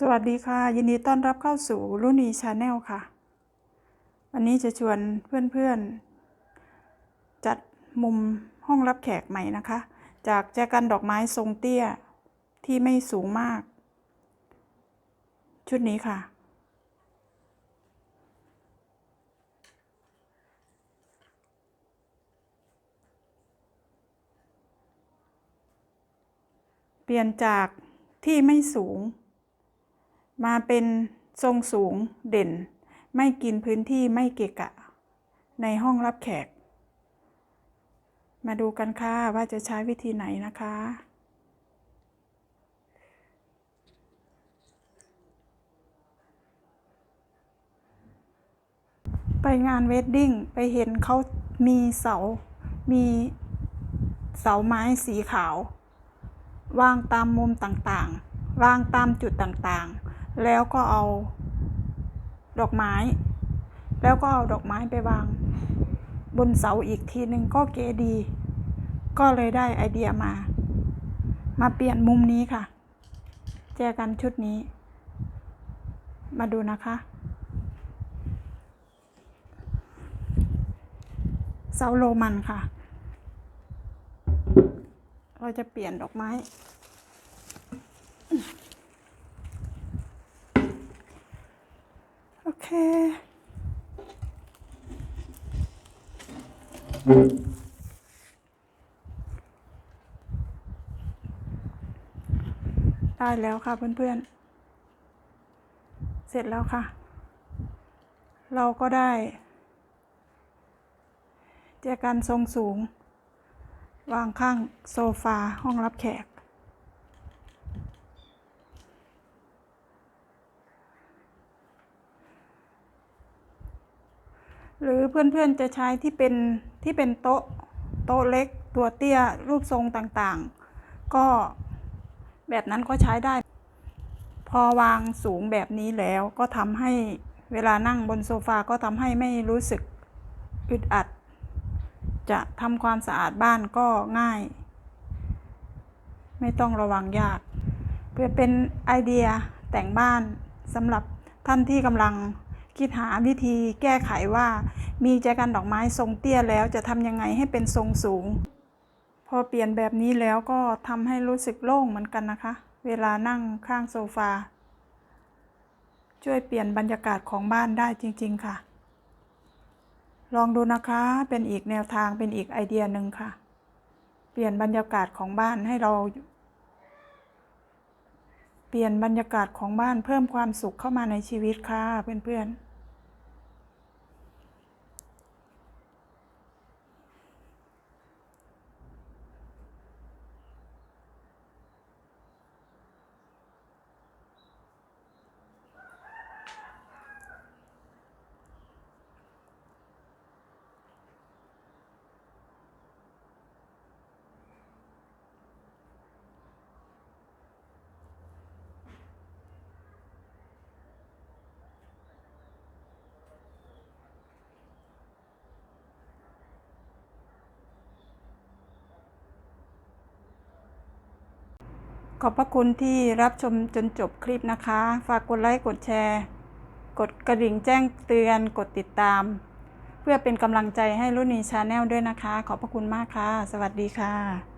สวัสดีค่ะ ยินดีต้อนรับเข้าสู่รุ่นีชาแนลค่ะ วันนี้จะชวนเพื่อนๆ จัดมุมห้องรับแขกใหม่นะคะ จากแจกันดอกไม้ทรงเตี้ยที่ไม่สูงมาก ชุดนี้ค่ะ เปลี่ยนจากที่ไม่สูง มาเป็นทรงสูงเด่น ไม่กินพื้นที่ไม่เกะกะ ในห้องรับแขก มาดูกันค่ะว่าจะใช้วิธีไหนนะคะไปงานเวดดิ้งไปเห็นเขามีเสา มีเสาไม้สีขาว วางตามมุมต่างๆ วางตามจุดต่างๆ แล้วก็เอา ดอกไม้ แล้วก็เอาดอกไม้ไปวาง บนเสาอีกทีหนึ่งก็เก๋ดี ก็เลยได้ไอเดียมา มาเปลี่ยนมุมนี้ค่ะ แจกันชุดนี้ มาดูนะคะ เสาโรมันค่ะ เราจะเปลี่ยนดอกไม้ โอเค ได้แล้วค่ะเพื่อนๆ เสร็จแล้วค่ะ เราก็ได้แจกันทรงสูง วางข้างโซฟาห้องรับแขก หรือเพื่อนๆจะใช้ที่เป็นที่เป็นโต๊ะโต๊ะเล็กตัวเตี้ยรูปทรงต่างๆ ก็แบบนั้นก็ใช้ได้ พอวางสูงแบบนี้แล้วก็ทำให้เวลานั่งบนโซฟาก็ทำให้ไม่รู้สึกอึดอัด จะทำความสะอาดบ้านก็ง่าย ไม่ต้องระวังยาก เพื่อเป็นไอเดียแต่งบ้านสำหรับท่านที่กำลัง คิดหาวิธีแก้ไขว่า มีแจกันดอกไม้ทรงเตี้ยแล้วจะทำยังไงให้เป็นทรงสูง พอเปลี่ยนแบบนี้แล้วก็ทำให้รู้สึกโล่งเหมือนกันนะคะ เวลานั่งข้างโซฟา ช่วยเปลี่ยนบรรยากาศของบ้านได้จริง ๆ ค่ะ ลองดูนะคะเป็นอีกแนวทางเป็นอีกไอเดียหนึ่งค่ะ เปลี่ยนบรรยากาศของบ้านให้เรา เปลี่ยนบรรยากาศของบ้านเพิ่มความสุขเข้ามาในชีวิตค่ะเพื่อนๆ ขอบพระคุณที่รับชมจนจบคลิปนะคะ ฝากกดไลค์ กดแชร์ กดกระดิ่งแจ้งเตือน กดติดตาม เพื่อเป็นกำลังใจให้รุ่นนี้ชาแนลด้วยนะคะ ขอบพระคุณมากค่ะ สวัสดีค่ะ